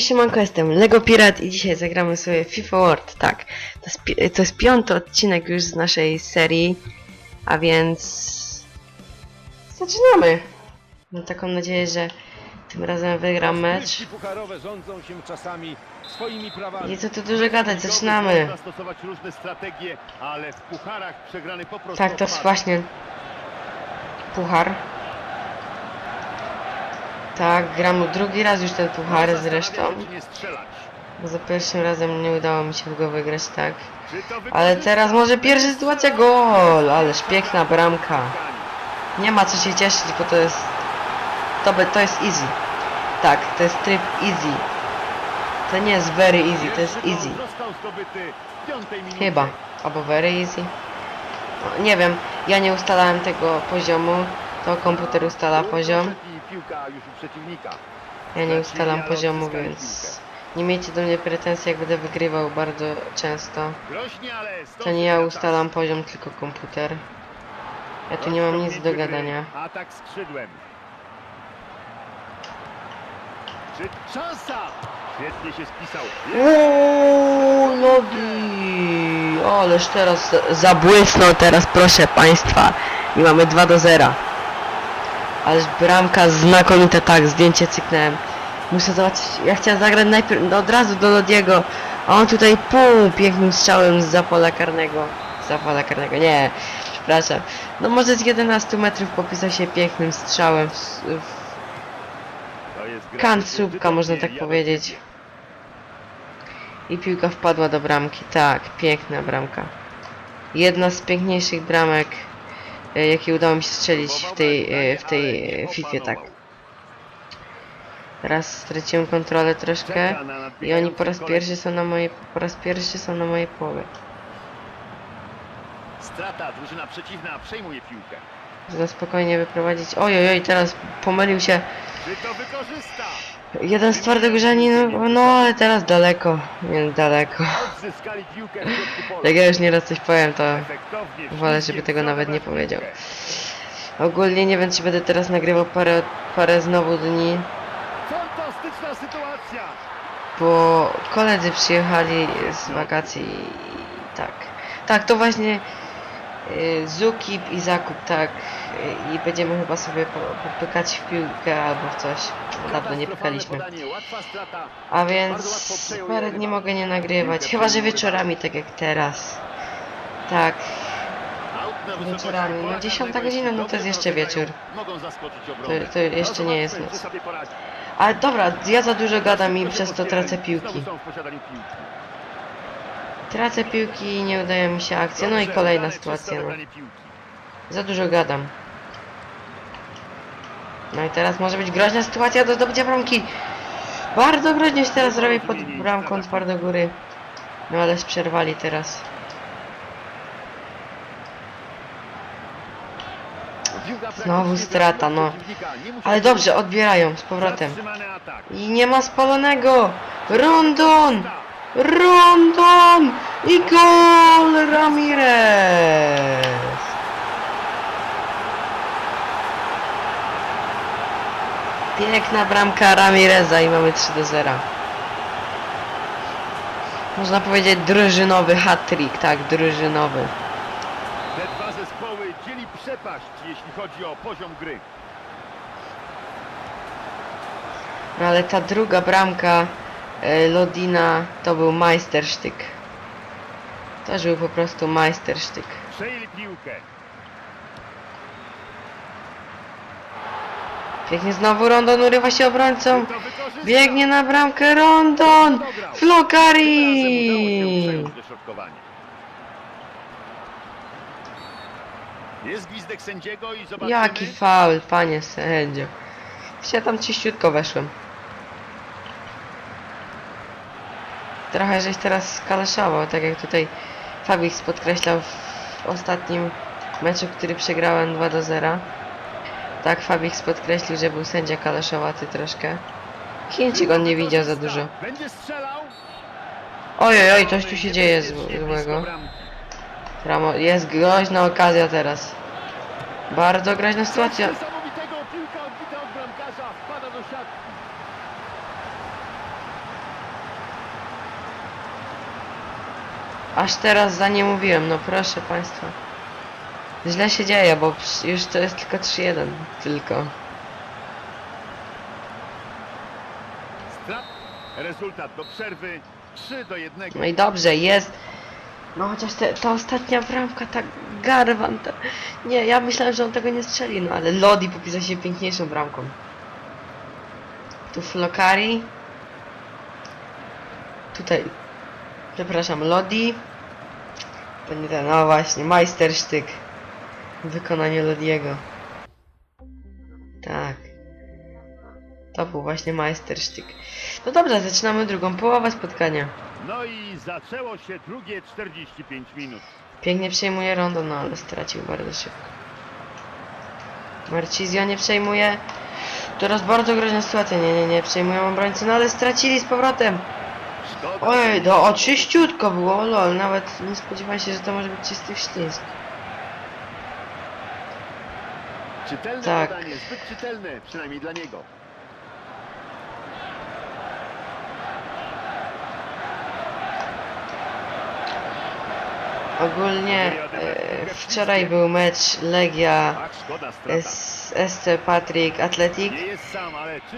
Cześć siemanko, jestem Lego Pirat i dzisiaj zagramy sobie FIFA World, tak. To jest, pi- to jest piąty odcinek już z naszej serii, a więc... Zaczynamy! Mam taką nadzieję, że tym razem wygram mecz. Nie co tu dużo gadać, zaczynamy! Tak, to jest właśnie puchar. Tak, gram drugi raz już ten puchar zresztą. Bo za pierwszym razem nie udało mi się go wygrać, tak. Ale teraz może pierwsza sytuacja gol! Ależ piękna bramka. Nie ma co się cieszyć, bo to jest... To, be- to jest easy. Tak, to jest tryb easy. To nie jest very easy, to jest easy. Chyba. Albo very easy. No, nie wiem, ja nie ustalałem tego poziomu. To komputer ustala poziom. Ja nie ustalam poziomu, więc... Nie miejcie do mnie pretensji, jak będę wygrywał bardzo często. To nie ja ustalam poziom, tylko komputer. Ja tu nie mam nic do gadania. Atak skrzydłem. Czy szansa? Świetnie się spisał. Nogi! Ależ teraz zabłysnął teraz, proszę Państwa. I mamy 2 do 0. Ależ bramka znakomita, tak, zdjęcie cyknąłem. Muszę zobaczyć, ja chciałem zagrać najpierw no, od razu do Lodiego, a on tutaj pół pięknym strzałem z pola karnego. Z pola karnego, nie, przepraszam. No może z 11 metrów popisał się pięknym strzałem w, w kant słupka, można tak powiedzieć. I piłka wpadła do bramki. Tak, piękna bramka. Jedna z piękniejszych bramek, jakie udało mi się strzelić w tej, e, w tej e, FIFA, tak. Teraz straciłem kontrolę troszkę i oni po raz pierwszy są na mojej, po raz pierwszy są na mojej połowie. Strata, drużyna przeciwna przejmuje piłkę. Można spokojnie wyprowadzić. Oj, oj, oj, teraz pomylił się. Czy to wykorzysta? Jeden z twardych no, no ale teraz daleko, nie daleko. Jak ja już nieraz coś powiem, to wolę, żeby tego nawet nie powiedział. Ogólnie nie wiem, czy będę teraz nagrywał parę, parę znowu dni, bo koledzy przyjechali z wakacji i tak. Tak, to właśnie y, Zukip i Zakup, tak. I będziemy chyba sobie po- popykać w piłkę albo w coś. Dawno nie pykaliśmy. A więc parę dni mogę nie nagrywać. Chyba, że wieczorami, tak jak teraz. Tak, Wieczorami, no pola 10 karnego, godzina, no to jest jeszcze wieczór. To, to jeszcze nie jest noc. Ale dobra, ja za dużo gadam i przez to tracę piłki. Tracę piłki i nie udaje mi się akcja. No i kolejna sytuacja. No. Za dużo gadam. No i teraz może być groźna sytuacja do zdobycia bramki. Bardzo groźnie się teraz robię pod bramką Twardogóry. No ależ przerwali teraz. Znowu strata, no. Ale dobrze, odbierają z powrotem. I nie ma spalonego! Rondon! Rondon! I gol Ramirez! Piękna bramka Ramireza i mamy 3 do 0. Można powiedzieć drużynowy hat-trick, tak, drużynowy. Te dwa zespoły dzieli przepaść, jeśli chodzi o poziom gry. No ale ta druga bramka e, Lodina to był majstersztyk. To był po prostu majstersztyk. Przejęli piłkę. Pięknie znowu Rondon urywa się obrońcą. Biegnie na bramkę Rondon! Flokari! Jest gwizdek sędziego i zobaczymy. Jaki faul, panie sędzio. Ja tam czyściutko weszłem. Trochę żeś teraz skaleszował, tak jak tutaj Fabix podkreślał w ostatnim meczu, który przegrałem 2 do 0. Tak, Fabiks podkreślił, że był sędzia kaleszowaty troszkę. Chińczyk on nie widział za dużo. Oj oj, coś tu się dzieje złego. Ramo, jest groźna okazja teraz. Bardzo groźna sytuacja. Aż teraz za nie mówiłem, no proszę Państwa. Źle się dzieje, bo już to jest tylko 3-1. Tylko. Rezultat do przerwy 3 do 1. No i dobrze, jest. No chociaż te, ta ostatnia bramka, ta garwan, ta... Nie, ja myślałem, że on tego nie strzeli, no ale Lodi popisał się piękniejszą bramką. Tu Flokari. Tutaj, przepraszam, Lodi. To nie ten, no właśnie, majstersztyk. Wykonanie Lodiego. Tak. To był właśnie majstersztyk. No dobrze, zaczynamy drugą połowę spotkania. No i zaczęło się drugie 45 minut. Pięknie przejmuje rondo, no ale stracił bardzo szybko. Marcizio nie przejmuje. Teraz bardzo groźna sytuacja. Nie, nie, nie przejmują obrońcy, no ale stracili z powrotem. Oj, do o czyściutko było, lol. Nawet nie spodziewałem się, że to może być czysty ślizg. Czytelne Tak. podanie, zbyt czytelne, przynajmniej dla niego. Ogólnie e, wczoraj był mecz Legia. S, SC Patrick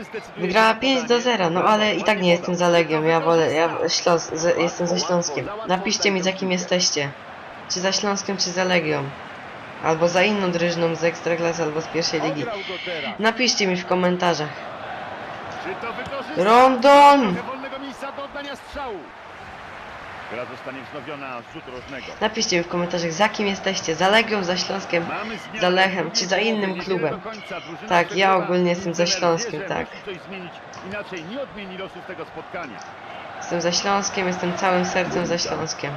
zdecyduje Wygrała się na 5 do podanie? 0, no ale i tak nie jestem za Legią, ja wolę, ja Śląs, z, jestem ze Śląskiem. Napiszcie mi za kim jesteście. Czy za Śląskiem, czy za Legią. Albo za inną drużyną z Ekstraklasy, albo z pierwszej ligi. Napiszcie mi w komentarzach. Rondon! Gra zostanie wznowiona z rzutu rożnego. Napiszcie mi w komentarzach za kim jesteście. Za Legią, za Śląskiem. Za Lechem, czy za innym klubem. Tak, ja ogólnie jestem za Śląskiem, tak. Jestem za Śląskiem, jestem całym sercem za Śląskiem.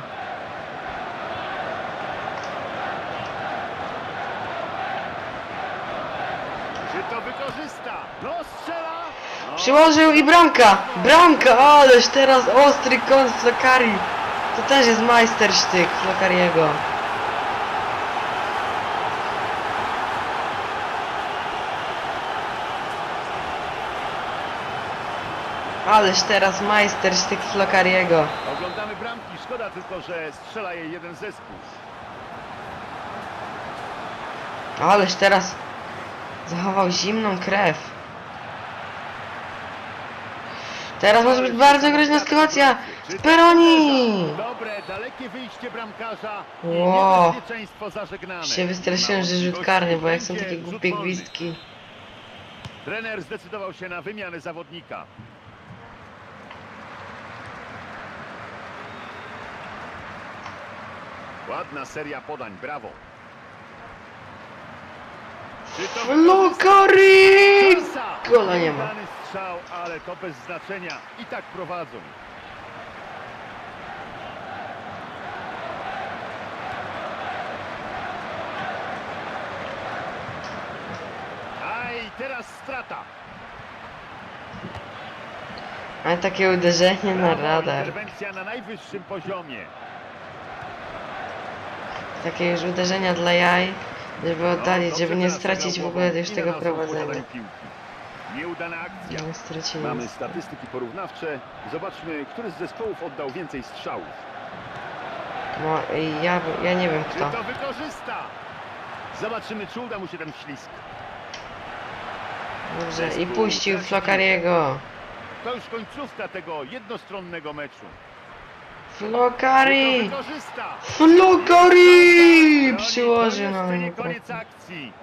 Czy to wykorzysta? No strzela! No, Przyłożył i bramka! Bramka! Ależ teraz ostry kąt Flokari! To też jest majstersztyk Flokariego. Ależ teraz majstersztyk Flokariego. Oglądamy bramki, szkoda tylko, że strzela jej jeden zespół. Ależ teraz zachował zimną krew. Teraz może być bardzo groźna sytuacja. Peroni! Dobre, dalekie wyjście bramkarza. Niebezpieczeństwo zażegnane. Się wystraszyłem, że rzut karny, bo jak są takie głupie gwizdki. Trener zdecydował się na wymianę zawodnika. Ładna seria podań, brawo. Szansa! Gola nie ma. Strzał, ale to bez znaczenia. I tak prowadzą. A i teraz strata. Ale takie uderzenie na radar. Interwencja na najwyższym poziomie. Takie już uderzenia dla jaj, żeby No, oddalić, dobrze żeby nie stracić w ogóle już tego prowadzenia. Nieudana akcja. Stracili Mamy statystyki porównawcze. Zobaczmy, który z zespołów oddał więcej strzałów. No i ja, ja nie wiem Czy kto. to wykorzysta? Zobaczymy, czy uda mu się ten ślizg. Dobrze, i puścił Flokariego. To już końcówka tego jednostronnego meczu. Flokari! Flokari! Przyłożył to na jeszcze nie koniec akcji.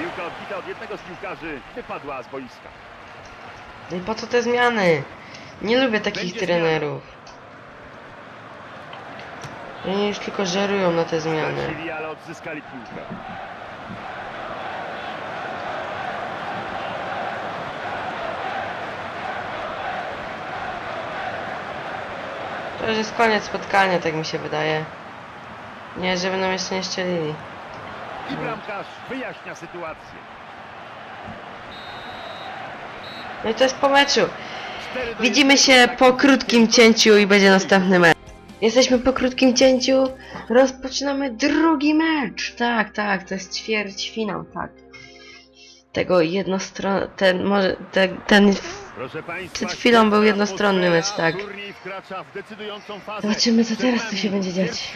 Piłka odbita od jednego z piłkarzy wypadła z boiska. No i po co te zmiany? Nie lubię takich Będzie trenerów. Oni już tylko żerują na te zmiany. Stracili, ale odzyskali piłkę. To już jest koniec spotkania, tak mi się wydaje. Nie, żeby nam jeszcze nie strzelili. I bramkarz wyjaśnia sytuację. No i to jest po meczu. Widzimy się po krótkim cięciu i będzie następny mecz. Jesteśmy po krótkim cięciu. Rozpoczynamy drugi mecz. Tak, tak, to jest ćwierć finał, tak. tego jednostronny, ten może, ten, ten Przed chwilą był jednostronny mecz, tak. Zobaczymy, co teraz tu się będzie dziać.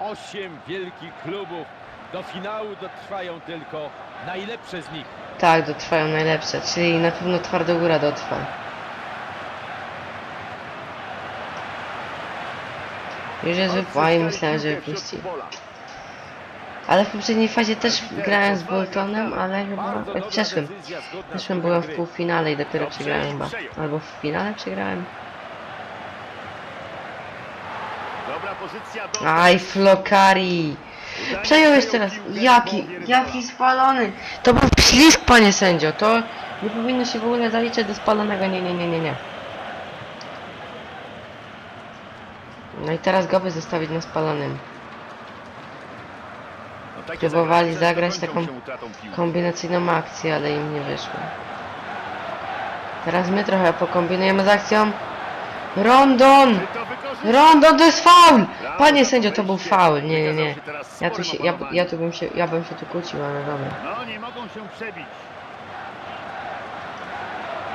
Osiem wielkich klubów. Do finału dotrwają tylko najlepsze z nich. Tak, dotrwają najlepsze, czyli na pewno Twardogóra dotrwa. Już jest wypła i myślałem, że wypuści. Ale w poprzedniej fazie też grałem z Boltonem, ale chyba z Przeszłym duchem byłem w półfinale i dopiero przegrałem chyba. Albo w finale przegrałem. Dobra pozycja do... Aj, Flokari! Przejął jeszcze raz. Jaki, jaki spalony! To był ślisk, panie sędzio. To nie powinno się w ogóle zaliczać do spalonego. Nie, nie, nie, nie, nie. No i teraz go by zostawić na spalonym. Próbowali zagrać taką. Kombinacyjną akcję, ale im nie wyszło. Teraz my trochę pokombinujemy z akcją. Rondon! Czy to jest faul! Panie sędzio, to był faul. Nie, nie, nie. Ja tu się, ja, ja tu bym się, ja bym się tu kłócił, ale dobra. No nie mogą się przebić.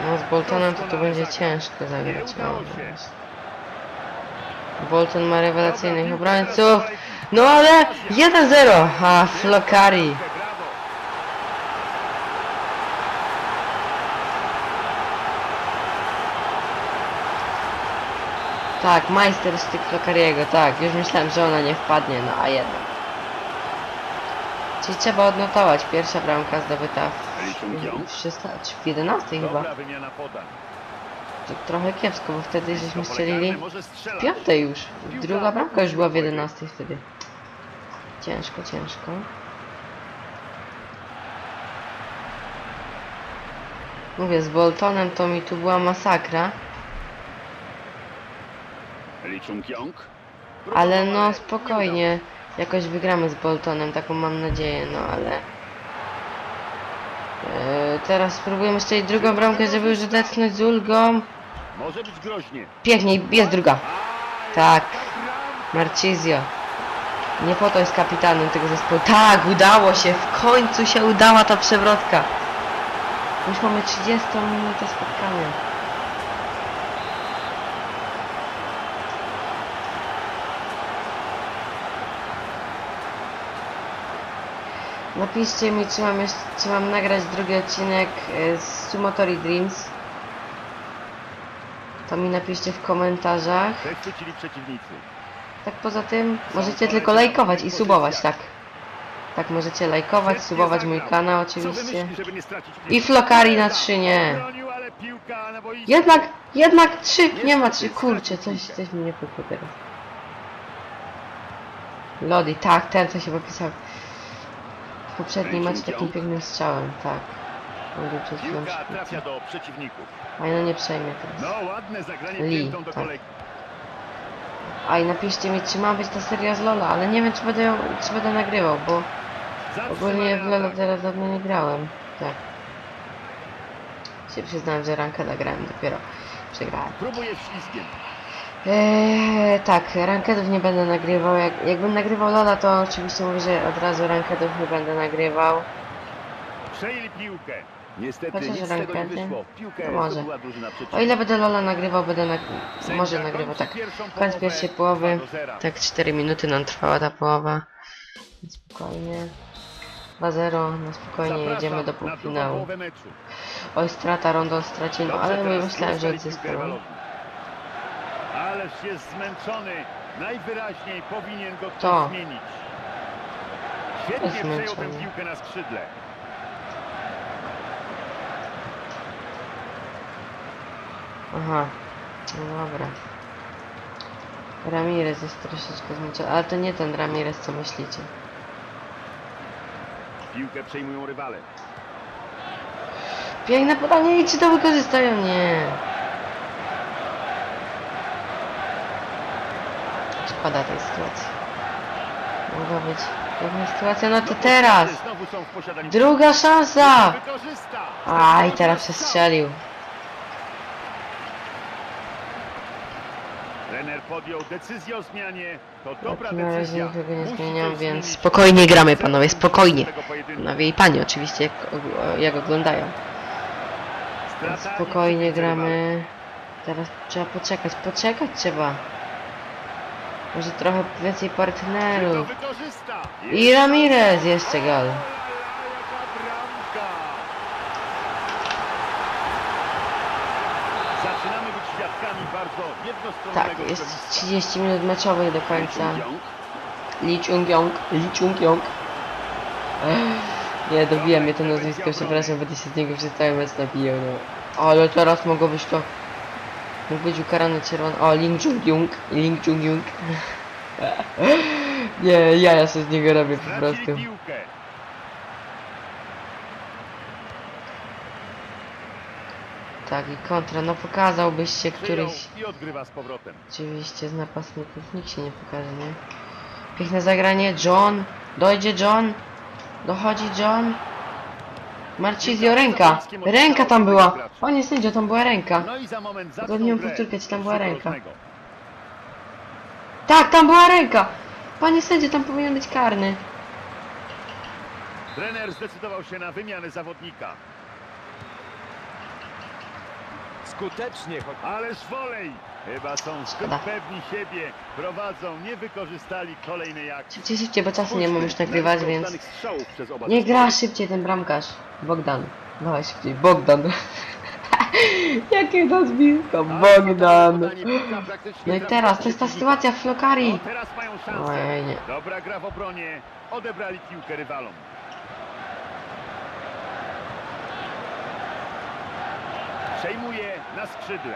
No z Boltonem to tu będzie ciężko zagrać. no. Bolton ma rewelacyjnych obrońców. No ale 1-0. A, Flokari. Brawo. Tak, majster z tych Flokariego, tak. Już myślałem, że ona nie wpadnie, no a jednak. Czyli trzeba odnotować. Pierwsza bramka zdobyta w, w, 16, czy w 11 chyba. To trochę kiepsko, bo wtedy żeśmy strzelili w piątej już. Druga bramka już była w 11 wtedy. Ciężko, ciężko. Mówię, z Boltonem to mi tu była masakra, Lee Chung-kyung. ale no spokojnie. Jakoś wygramy z Boltonem, taką mam nadzieję, no ale... Eee, teraz spróbujemy strzelić drugą bramkę, żeby już odetchnąć z ulgą. Może być groźnie. Pięknie, jest druga. Tak. Marcizio. Nie po to jest kapitanem tego zespołu. Tak, udało się. W końcu się udała ta przewrotka. Już mamy 30 minutę spotkania. Napiszcie mi, czy mam, jeszcze, czy mam nagrać drugi odcinek e, z Sumotori Dreams. To mi napiszcie w komentarzach. Przechwycili przeciwnicy. Tak poza tym możecie tylko lajkować i subować, tak. Tak, możecie lajkować, subować mój kanał oczywiście. I Flokari na 3 nie. Jednak, jednak 3, nie ma 3, kurczę, coś, coś mi nie pykło teraz. Lodi, tak, ten co się popisał. W poprzednim meczu takim pięknym strzałem, tak. Był przed chwilą trafia do przeciwników. A no nie przejmie teraz. No ładne zagranie Lee, do tak. kolegi. A i napiszcie mi, czy ma być ta seria z Lola, ale nie wiem, czy będę, ją, czy będę nagrywał, bo ogólnie w Lola teraz dawno nie grałem. Tak. Się przyznałem, że rankę nagrałem dopiero. Przegrałem. Ślizgiem. Eee, tak, rankedów nie będę nagrywał. Jak, jakbym nagrywał Lola, to oczywiście mówię, że od razu rankedów nie będę nagrywał. Przejęli piłkę. Niestety Chociaż nic z tego nie rankedy? wyszło. Piłkę To może. zdobyła drużyna. O ile będę Lola nagrywał, będę nag... Sędzia może kończy nagrywał tak. pierwszą Koniec połowę pierwszej połowy. 2 do 0. Tak 4 minuty nam trwała ta połowa. Spokojnie. 2-0, na spokojnie Zapraszam jedziemy do na drugą półfinału. połowę meczu. Oj, strata, Rondon straci, no Dobrze ale teraz myślałem, że dostali odzyskał. piłkę rywalowi. Ależ jest zmęczony. Najwyraźniej powinien go ktoś To. zmienić. Jest Świetnie przejął tę zmęczony. piłkę na skrzydle. Aha, no dobra. Ramirez jest troszeczkę zmęczony, ale to nie ten Ramirez, co myślicie. Piłkę przejmują rywale. Piękne podanie i czy to wykorzystają? Nie. Szkoda tej sytuacji. Mogła być pewna sytuacja, no to teraz! Druga szansa! Aj, teraz przestrzelił. Trener podjął decyzję o zmianie. To dobra na razie decyzja. nie Musi zmieniam, coś więc zmienić. spokojnie gramy, panowie, spokojnie. tego pojedynku. Panowie i panie oczywiście, jak, jak oglądają. Spokojnie gramy. Teraz trzeba poczekać, poczekać trzeba. Może trochę więcej partnerów. I Ramirez jeszcze gol. Tak, jest zjawiska. 30 minut meczowych do końca. Lee Chung Yong, Lee Yong. Nie, dobija mnie to nazwisko, przepraszam, będę się z niego przez cały mecz nabijał, no. Ale teraz mogło być to... Mógł być ukarany czerwony... O, Ling Chung Jung, Ling Chung Jung. Nie, ja ja sobie z niego robię po prostu. Tak, i kontra, no pokazałbyś się któryś... i odgrywa z powrotem. Oczywiście z napastników nikt się nie pokaże, nie? Piękne zagranie, John! Dojdzie John! Dochodzi John! Marcizio, ręka! Ręka tam była! Panie sędzio, tam była ręka! No i za moment grę. powtórkę, czy tam była ręka. Tak, tam była ręka! Panie sędzio, tam powinien być karny. Trener zdecydował się na wymianę zawodnika. Skutecznie, choć Ależ wolej! Chyba są zbyt pewni siebie. Prowadzą, nie wykorzystali kolejnej akcji. Szybciej, szybciej, bo czasu nie mam już nagrywać, więc... Nie gra szybciej ten bramkarz. Bogdan. Dawaj szybciej, Bogdan. Jakie nazwisko, Bogdan. No i teraz, to jest ta sytuacja w Flokari. Teraz mają. Ojej, nie. Dobra gra w obronie. Odebrali piłkę rywalom. Przejmuje na skrzydle.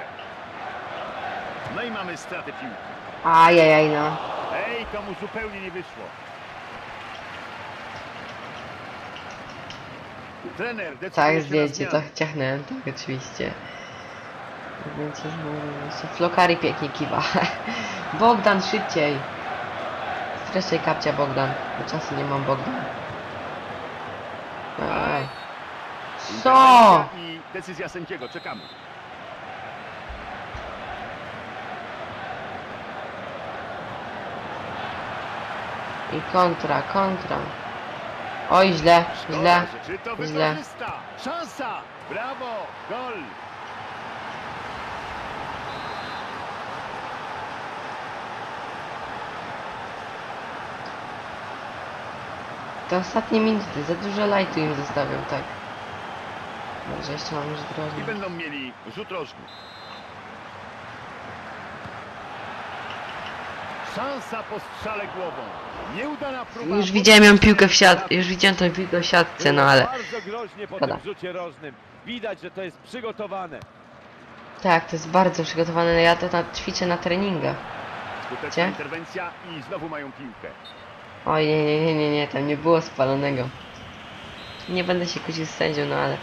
No i mamy stratę piłki. Ajajaj, no. Ej, to mu zupełnie nie wyszło. Trener Tak, zdjęcie, to zmianę. ciachnąłem, tak, oczywiście. Zdjęcie z jeszcze Flokari pięknie kiwa. Bogdan, szybciej. Streszczej kapcia, Bogdan. Bo czasu nie mam, Bogdan. Co? I decyzja sędziego. Czekamy. I kontra, kontra. Oj, źle, źle. źle. Szansa! Brawo! Gol! To ostatnie minuty, za dużo lajtu im zostawiam, tak. Może jeszcze mam już I drogi. będą mieli rzut rożny. Szansa po strzale głową. Nieudana próba. Już widziałem ją piłkę w siat... Już widziałem tą piłkę w siatce, no ale... bardzo groźnie po Szkoda. tym rzucie rożnym. Widać, że to jest przygotowane. Tak, to jest bardzo przygotowane. Ja to na, ćwiczę na treningach. Skuteczna Gdzie? interwencja i znowu mają piłkę. Oj, nie, nie, nie, nie, nie, tam nie było spalonego. Nie będę się kłócił z sędzią, no ale...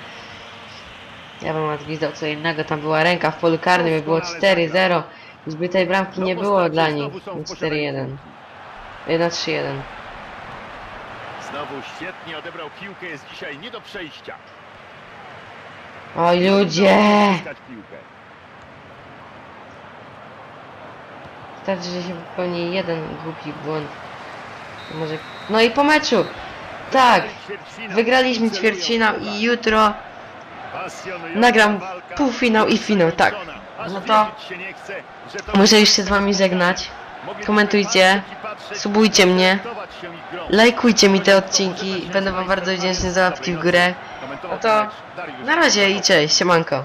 Ja bym odgwizdał co innego, tam była ręka w polu karnym i było 4-0. Już by tej bramki nie było dla nich. są w 4-1. 1-3-1. Znowu świetnie odebrał piłkę, jest dzisiaj nie do przejścia. Oj, ludzie! Wystarczy, że się popełni jeden głupi błąd. Może... No i po meczu! Tak! Wygraliśmy ćwierćfinał i jutro nagram półfinał i finał, tak. No to się z wami żegnać. Komentujcie, subujcie mnie, lajkujcie mi te odcinki, będę wam bardzo wdzięczny za łapki w górę. No to na razie i cześć, siemanko.